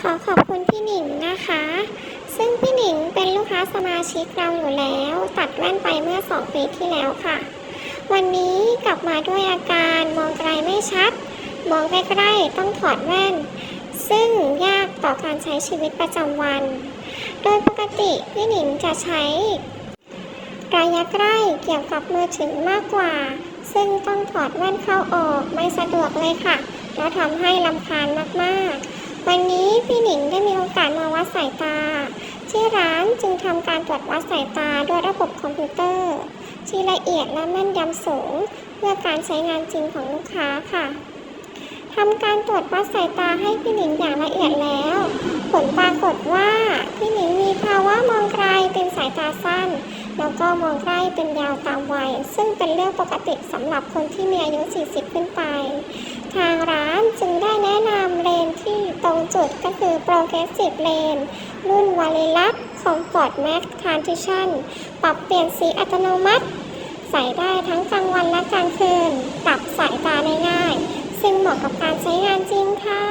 ขอขอบคุณพี่หนิงนะคะ ซึ่งพี่หนิงเป็นลูกค้าสมาชิกเราอยู่แล้ว ตัดแว่นไปเมื่อ 2 ปีที่แล้วค่ะ วันนี้กลับมาด้วยอาการมองไกลไม่ชัด มองใกล้ๆต้องถอดแว่น ซึ่งยากต่อการใช้ชีวิตประจำวัน โดยปกติพี่หนิงจะใช้ระยะใกล้เกี่ยวกับมือถือมากกว่า ซึ่งต้องถอดแว่นเข้าออกไม่สะดวกเลยค่ะ แล้วทำให้ลำคาญมากๆ วันนี้พี่หนิงได้มีโอกาสมาวัดสายตา ที่ร้านจึงทำการตรวจวัดสายตาด้วยระบบคอมพิวเตอร์ ที่ละเอียดและแม่นยำสูง เพื่อการใช้งานจริงของลูกค้าค่ะทำการตรวจวัดสายตาให้พี่หนิงอย่างละเอียดแล้ว ผลปรากฏว่าพี่หนิงมีภาวะมองไกลเป็นสายตาสั้น แล้วก็มองใกล้เป็นยาวตามวัย ซึ่งเป็นเรื่องปกติสำหรับคนที่มีอายุ 40 ขึ้นไป ทางร้าน ก็คือ Progressive Lane รุ่นวาเลลักของ Ford Max Transition ปรับเปลี่ยนสีอัตโนมัติ ใส่ได้ทั้งกลางวันและกลางคืน ปรับสายตาได้ง่าย ซึ่งเหมาะกับการใช้งานจริงค่ะ